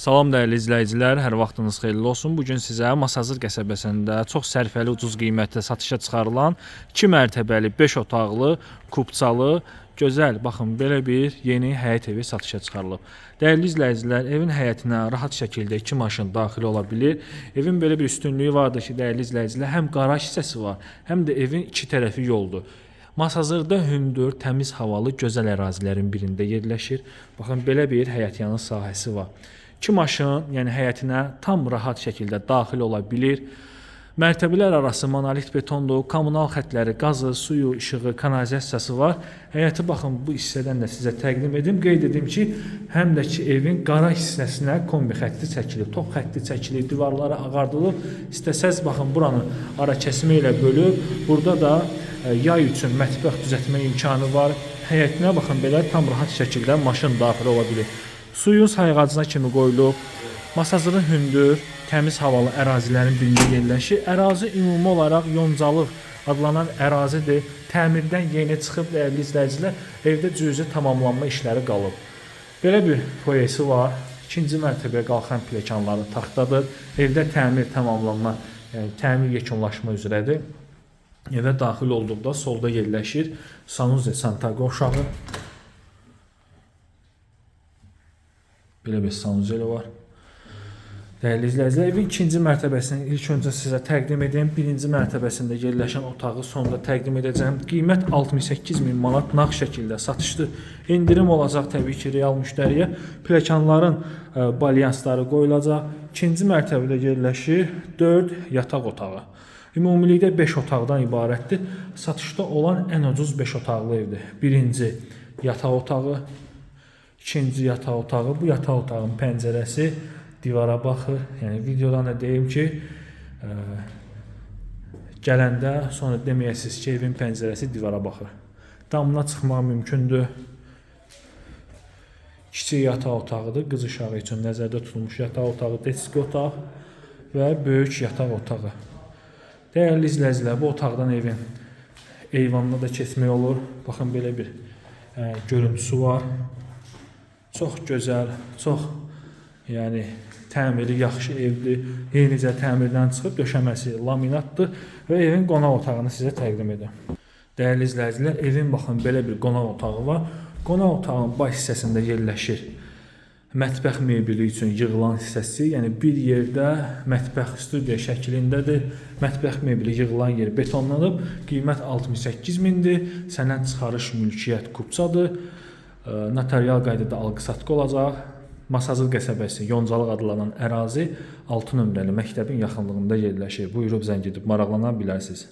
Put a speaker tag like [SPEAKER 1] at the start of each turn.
[SPEAKER 1] Salam dəyərli izləyicilər, hər vaxtınız xeyirli olsun. Bu gün sizə Masazır qəsəbəsində çox sərfəli, ucuz qiymətdə satışa çıxarılan 2 mərtəbəli, 5 otaqlı, kubçalı, gözəl, baxın belə bir yeni həyət evi satışa çıxarılıb. Dəyərli izləyicilər, evin həyətinə rahat şəkildə 2 maşın daxil ola bilər. Evin belə bir üstünlüyü vardır ki, dəyərli izləyicilər, həm qaraj hissəsi var, həm də evin iki tərəfi yoldur. Masazırda hündür, təmiz havalı, gözəl ərazilərin birində yerləşir. Baxın belə bir həyətyanı sahəsi var. İki maşın, yəni həyətinə tam rahat şəkildə daxil ola bilər. Mərtəbələr arası monolit betondur, kommunal xətləri, qazı, suyu, işığı, kanalizasiyası var. Həyəti baxın bu hissədən də sizə təqdim edim. Qeyd edim ki, həm də ki evin qara hissəsinə kombi xətti çəkilib, top xətti çəkilib, divarları ağardılıb. İstəsəz baxın buranı ara kəsmə ilə bölüb. Burada da e, yay üçün mətbəx düzəltmə imkanı var. Həyətinə baxın belə tam rahat şəkildə maşın daxil ola bilər. Suyun sayğacına kimi qoyulub. Masazırın hündür, təmiz havalı ərazilərin birində yerləşir. Ərazi ümumi olaraq Yoncalıq adlanan ərazidir. Təmirdən yeni çıxıb dəyərli izləyicilər, evdə cüzi tamamlanma işləri qalıb. Belə bir foyesi var. İkinci mərtəbəyə qalxan pilləkənləri taxtadır. Evdə təmir tamamlanma, yəni təmir yekunlaşma üzrədir. Evə daxil olduqda solda yerləşir sanuzi Santago uşağı. Belə bir sanuzeli var. Dəyərli izləyicilər, evin ikinci mərtəbəsini ilk öncə sizə təqdim edeyim. Birinci mərtəbəsində yerləşən otağı sonda təqdim edəcəm. Qiymət 68 min manat nağd şəkildə satışdır. İndirim olacaq təbii ki, real müştəriyə. Pilləkənlərin ə, balyansları qoyulacaq. İkinci mərtəbədə yerləşir 4 yataq otağı. Ümumilikdə 5 otaqdan ibarətdir. Satışda olan ən ucuz 5 otaqlı evdir. Birinci yataq otağı, ikinci yataq otağı. Bu yataq otağının pəncərəsi divara baxır. Yəni videodan da deyim ki, ə, gələndə sonra deməyəsiniz ki, evin pəncərəsi divara baxır. Damına çıxmaq mümkündür. Kiçik yataq otağıdır. Qız uşağı üçün nəzərdə tutulmuş yataq otağı, deski otaq və böyük yataq otağı. Dəyərli izləyicilər, bu otaqdan evin eyvanına da keçmək olur. Baxın belə bir ə, görüntüsü var. Çox gözəl, çox yəni təmiri yaxşı evdir. Yenicə təmirdən çıxıb döşəməsi laminatdır və evin qonaq otağını sizə təqdim edirəm. Dəyərli izləyicilər, evin baxın belə bir qonaq otağı var. Qonaq otağının baş hissəsində yerləşir mətbəx mebeli üçün yığılan hissəsi, yəni bir yerdə mətbəx studiya şəklindədir. Mətbəx mebeli yığılan yer betonlanıb, qiymət 68 mindir. Sənəd çıxarış mülkiyyət kubçadır. Notarial qaydada alqı-satqı olacaq. Masazır qəsəbəsi Yoncalıq adlanan ərazi 6 nömrəli məktəbin yaxınlığında yerləşir. Buyurub zəng edib maraqlana bilərsiniz.